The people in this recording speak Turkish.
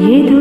ये